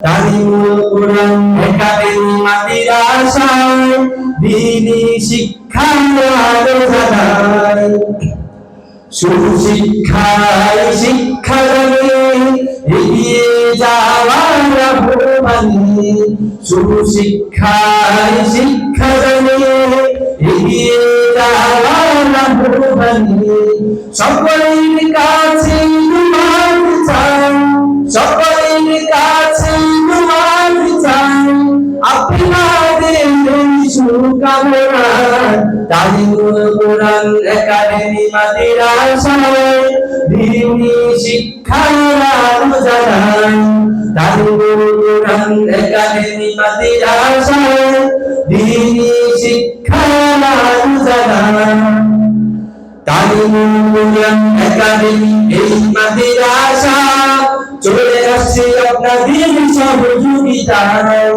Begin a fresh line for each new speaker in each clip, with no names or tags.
তালিমুল কোরআন academy মাদ্রাসায় দিনী শিক্ষার আলো জানায় সুশিক্ষায় শিক্ষা দানে এগিয়ে যাওয়ার আহ্বানে সুশিক্ষায় শিক্ষা দানে এগিয়ে যাওয়ার আহ্বানে সকলের শুভকামনা তালিমুল কোরআন একাডেমি মাদ্রাসায় দিনী শিক্ষার আলো জানাই তালিমুল কোরআন একাডেমি মাদ্রাসায় দিনী শিক্ষার আলো জানাই তালিমুল কোরআন একাডেমি এই মাদ্রাসা চলে আসছে আপনাদের সহযোগিতায়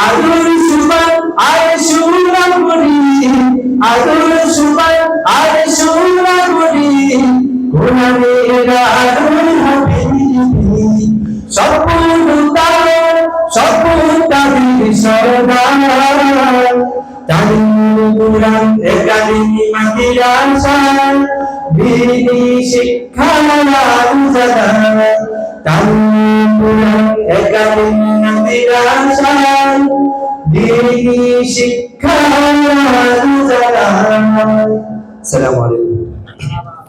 আলোর সুবান আর সুরা করি আলোর সুবান আর সুরা করি কোরআনের সর্বদা সরদার তালিমুরান একাডেমি মাদ্রাসায় দিনী শিক্ষার আলোচনা তালিমুরান একাডেমি মাদ্রাসায় দিনী শিক্ষার আলোচনা আসসালামু আলাইকুম।